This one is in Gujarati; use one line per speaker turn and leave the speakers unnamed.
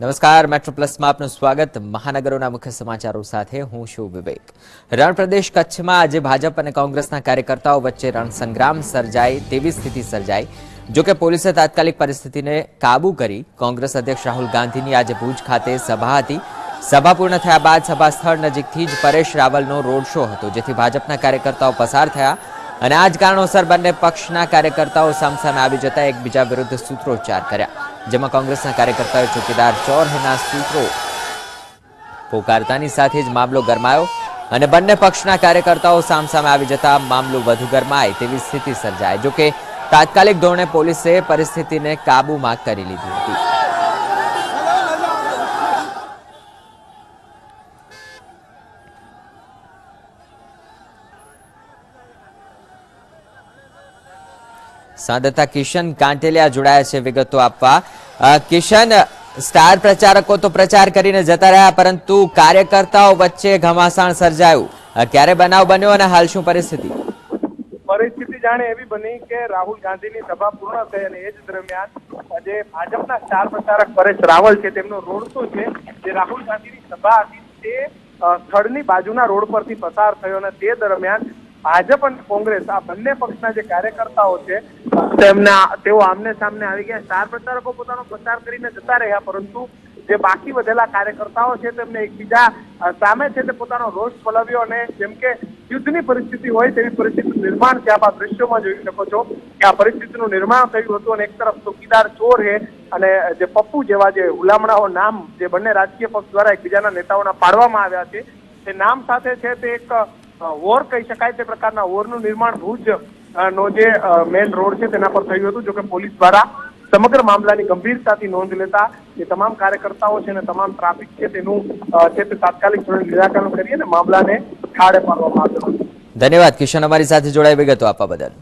નમસ્કાર, મેટ્રો પ્લસમાં આપનું સ્વાગત. મહાનગરોના મુખ્ય સમાચારો સાથે હું છું વિવેક. રણપ્રદેશ કચ્છમાં આજે ભાજપ અને કોંગ્રેસના કાર્યકર્તાઓ વચ્ચે રણસંગ્રામ સર્જાય તેવી સ્થિતિ સર્જાઈ. જોકે પોલીસે તાત્કાલિક પરિસ્થિતિને કાબૂ કરી કોંગ્રેસ અધ્યક્ષ રાહુલ ગાંધીની આજે ભુજ ખાતે સભા હતી. સભા પૂર્ણ થયા બાદ સભા સ્થળ નજીકથી જ પરેશ રાવલનો રોડ શો હતો, જેથી ભાજપના કાર્યકર્તાઓ પસાર થયા અને આ જ કારણોસર બંને પક્ષના કાર્યકર્તાઓ સામસામે આવી જતા એકબીજા વિરુદ્ધ સૂત્રોચ્ચાર કર્યા. જેમાં કોંગ્રેસના કાર્યકર્તાઓએ ચોકીદાર ચોરહેના સૂત્રો. પોકારતાની સાથે જ મામલો ગરમાયો અને બંને પક્ષના કાર્યકર્તાઓ સામસામે આવી જતા મામલો વધુ ગરમાય તેવી સ્થિતિ સર્જાય, જોકે તાત્કાલિક ધોરણે પોલીસે પરિસ્થિતિને કાબૂમાં કરી લીધી હતી. સંવાદદાતા કિશન કાંટેલિયા જોડાયા છે વિગતો આપવા. કિશન, સ્ટાર પ્રચારકો તો પ્રચાર કરીને જતા રહ્યા, પરંતુ કાર્યકર્તાઓ વચ્ચે ઘમાસાણ સર્જાયું. ક્યારે બનાવ બન્યો અને હાલ શું પરિસ્થિતિ?
પરિસ્થિતિ જાણે એવી બની કે રાહુલ ગાંધીની સભા પૂર્ણ થઈ અને એ જ દરમિયાન જે ભાજપના સ્ટાર પ્રચારક પરેશ રાવલ છે, તેમનો રોડ શો છે, જે રાહુલ ગાંધીની સભા હતી તે સ્થળની બાજુના રોડ પરથી પસાર થયો અને તે દરમિયાન ભાજપ અને કોંગ્રેસ, આ બંને પક્ષના જે કાર્યકર્તાઓ છે, તેમના, તેઓ આમને સામને આવી ગયા. સ્ટાર પ્રચારકો પોતાનો પ્રચાર કરીને જતા રહ્યા, પરંતુ જે બાકી વધેલા કાર્યકર્તાઓ છે, તેમને એકબીજા સામે છે તે પોતાનો રોષ ફલાવ્યો અને જેમ કે યુદ્ધની પરિસ્થિતિ હોય તેવી પરિસ્થિતિ નિર્માણ છે. આપ આ દ્રશ્યોમાં જોઈ શકો છો કે આ પરિસ્થિતિનું નિર્માણ થયું હતું અને એક તરફ ચોકીદાર ચોર હે અને જે પપ્પુ જેવા જે હુલામણાઓ નામ જે બંને રાજકીય પક્ષ દ્વારા એકબીજાના નેતાઓના પાડવામાં આવ્યા છે, તે નામ સાથે છે તે એક વોર કહી શકાય તે પ્રકારના વોરનું નિર્માણ ભુજ નો જે મેન રોડ છે તેના પર થયું હતું, જોકે પોલીસ દ્વારા સમગ્ર મામલાની ગંભીરતાથી નોંધ લેતા જે તમામ કાર્યકર્તાઓ છે અને તમામ ટ્રાફિક છે તેનું છે તે તાત્કાલિક ધોરણે નિરાકરણ કરી અને મામલાને થાળે પાડવામાં આવ્યો
ધન્યવાદ, કિશન અમારી સાથે જોડાઈ વિગતો આપવા બદલ.